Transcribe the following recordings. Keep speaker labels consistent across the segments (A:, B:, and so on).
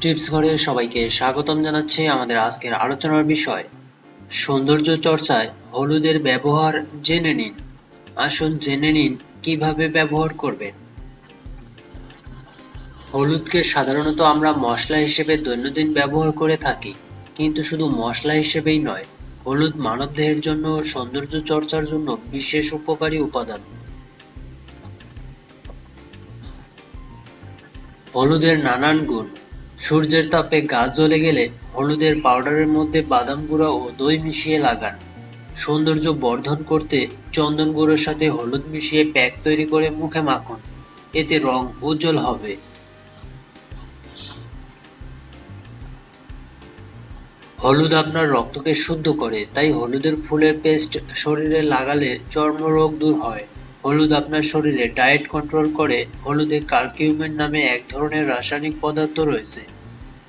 A: Tips ঘরে সবাইকে স্বাগতম জানাচ্ছি আমাদের আজকের আলোচনার বিষয়। সৌন্দর্য চর্চায় হলুদের ব্যবহার জেনে নিন। আসুন জেনে নিন কীভাবে ব্যবহার করবেন। হলুদকে সাধারণত আমরা মশলা হিসেবে দৈনন্দিন ব্যবহার করে থাকি, কিন্তু শুধু মশলা হিসেবেই নয়, হলুদ মানবদেহের জন্য, সৌন্দর্য চর্চার জন্য বিশেষ উপকারী উপাদান। হলুদের নানান গুণ সূর্যের তাপে গাছ জ্বলে গেলে হলুদের পাউডারের মধ্যে বাদাম গুঁড়া ও দই মিশিয়ে লাগান। সৌন্দর্য বর্ধন করতে চন্দন গুঁড়োর সাথে হলুদ মিশিয়ে প্যাক তৈরি করে মুখে মাখুন। এতে রং উজ্জ্বল হবে। হলুদ আপনার রক্তকে শুদ্ধ করে, তাই হলুদের ফুলের পেস্ট শরীরে লাগালে চর্মরোগ দূর হয়। হলুদ আপনার শরীরে ডায়েট কন্ট্রোল করে, হলুদে কার্কিউমিন নামে এক ধরনের রাসায়নিক পদার্থ রয়েছে,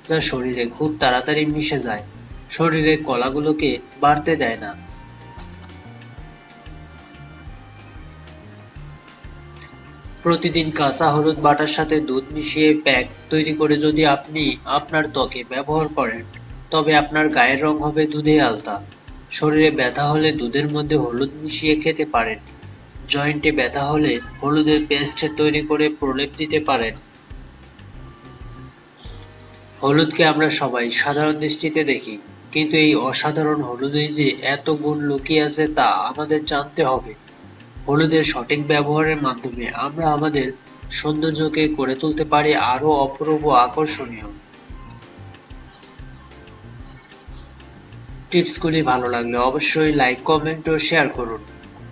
A: যা শরীরে খুব তাড়াতাড়ি মিশে যায়। শরীরে কলাগুলোকে বাড়তে দেয় না। প্রতিদিন কাঁচা হলুদ বাটার সাথে দুধ মিশিয়ে প্যাক তৈরি করে যদি আপনি আপনার ত্বকে ব্যবহার করেন, তবে আপনার গায়ের রং হবে দুধে আলতা। শরীরে ব্যথা হলে দুধের মধ্যে হলুদ মিশিয়ে খেতে পারেন। জয়েন্টে ব্যথা হলে হলুদের পেস্ট তৈরি করে প্রলেপ দিতে পারেন। হলুদকে আমরা সবাই সাধারণ দৃষ্টিতে দেখি, কিন্তু এই অসাধারণ হলুদে যে এত গুণ লুকিয়ে আছে তা আমাদের জানতে হবে। হলুদের সঠিক ব্যবহারের মাধ্যমে আমরা আমাদের সৌন্দর্যকে করে তুলতে পারি আরও অপূর্ব আকর্ষণীয়। টিপসগুলি ভালো লাগলে অবশ্যই লাইক, কমেন্ট ও শেয়ার করুন।